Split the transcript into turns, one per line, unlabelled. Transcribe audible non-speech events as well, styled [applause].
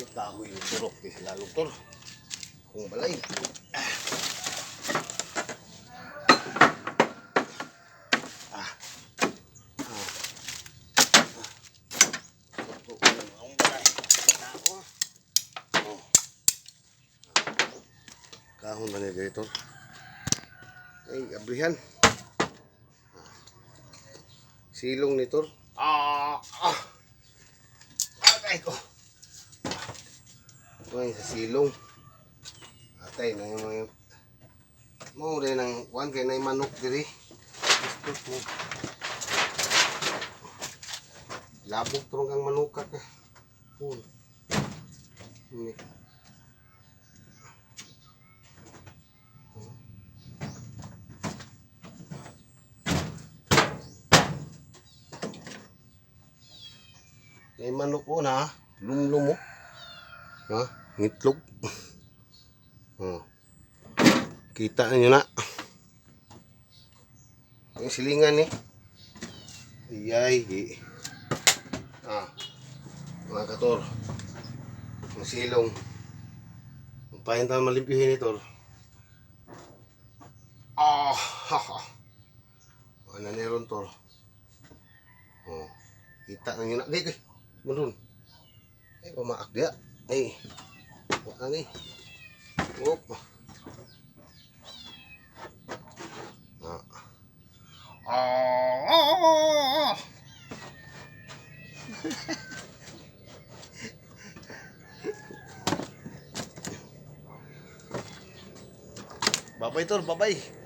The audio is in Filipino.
Ay, kahoy yung turok. Di sila luktor. Kung balay. Ah. Ah. Kahon ba niya dito? Ay, abrihan. Silong nito. Ah! Ah! Atay ko. Ay, sa silong. Atay na yung mga... Mo rin ang kuwan kay na yung manok diri. Gusto mo. Labog turong kang manukat ka. Pun. Ini. May manok ko na, lumlum mo. Ha? Ngitlog. Oh. Kita niyo na. Ang silingan ni. Iyay. Ah. Mga kator. Ang silong. Ang pahin tayo malimpihin ito. Ah, ha, ha. Ano na ron to? Oh. Kita na yun na. Di, di. Mulun. Ay, pamaak dia. Ay. Wala ni. Oop. Ah. Ah. [laughs] Babay tol, babay.